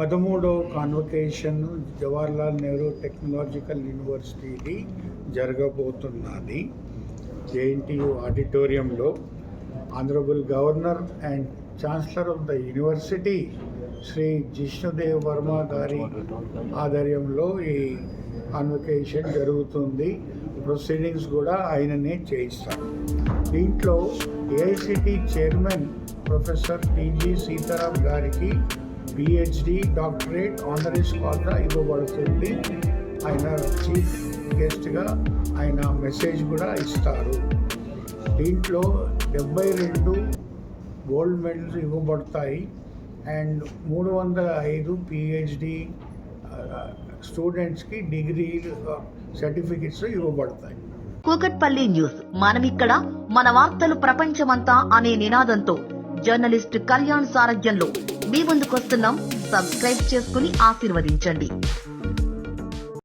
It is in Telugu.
పదమూడవ కాన్వకేషన్ జవహర్లాల్ నెహ్రూ టెక్నాలజికల్ యూనివర్సిటీది జరగబోతున్నది. జేఎన్టీయు ఆడిటోరియంలో honourable governor and chancellor of the university Shri Jishnudev Varma గారి ఆధ్వర్యంలో ఈ కాన్వకేషన్ జరుగుతుంది. ప్రొసీడింగ్స్ కూడా ఆయననే చేయిస్తారు. దీంట్లో AICT chairman professor T G Sitaram గారికి పిహెచ్డి డాక్టరేట్ ఆనరీస్ కాల్గా ఇవ్వబడుతుంది ఆయన చీఫ్ గెస్ట్గా ఆయన మెసేజ్ కూడా ఇస్తారు. దీంట్లో డెబ్బై రెండు గోల్డ్ మెడల్స్ ఇవ్వబడతాయి. అండ్ మూడు వందల ఐదు పిహెచ్డి స్టూడెంట్స్కి డిగ్రీ సర్టిఫికెట్స్ ఇవ్వబడతాయి. కూకట్పల్లి న్యూస్. మనమిక్కడ మన వార్తలు ప్రపంచమంతా అనే నినాదంతో జర్నలిస్ట్ కళ్యాణ్ సారథ్యంలో. మీ ముందుకొస్తున్నాం. సబ్స్క్రైబ్ చేసుకుని ఆశీర్వదించండి.